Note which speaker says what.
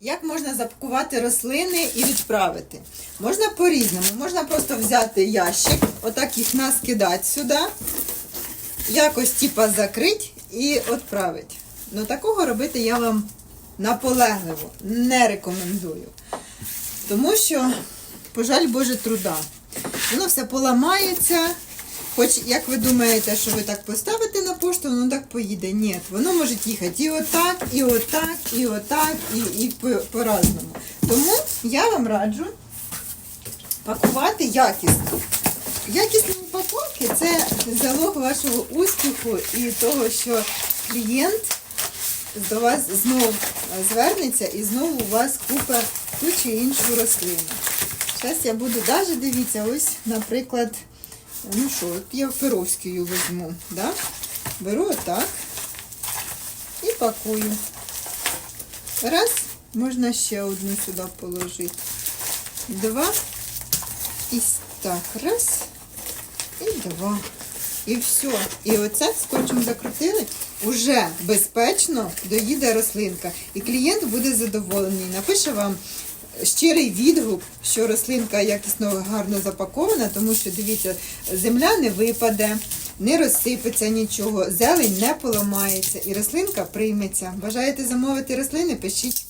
Speaker 1: Як можна запакувати рослини і відправити? Можна по-різному. Можна просто взяти ящик, отак їх наскидати сюди, якось типа закрити і відправити. Ну такого робити я вам наполегливо не рекомендую. Тому що, пожаль Боже, труда. Воно все поламається. Хоч, як ви думаєте, що ви так поставите на пошту, воно так поїде. Ні, воно може їхати і отак, і отак, і отак, і, і по- по-разному. Тому я вам раджу пакувати якісно. Якісні упаковки це залог вашого успіху і того, що клієнт до вас знову звернеться і знову у вас купить ту чи іншу рослину. Зараз я буду навіть дивіться, ось, наприклад, ну що, я перовську візьму. Да? Беру отак і пакую. Раз, можна ще одну сюди положити. Два. І так, раз. І два. І все. І оце скотчем закрутили. Уже безпечно доїде рослинка. І клієнт буде задоволений. Напише вам щирий відгук, що рослинка якісно гарно запакована, тому що дивіться, земля не випаде, не розсипеться нічого, зелень не поламається і рослинка прийметься. Бажаєте замовити рослини? Пишіть.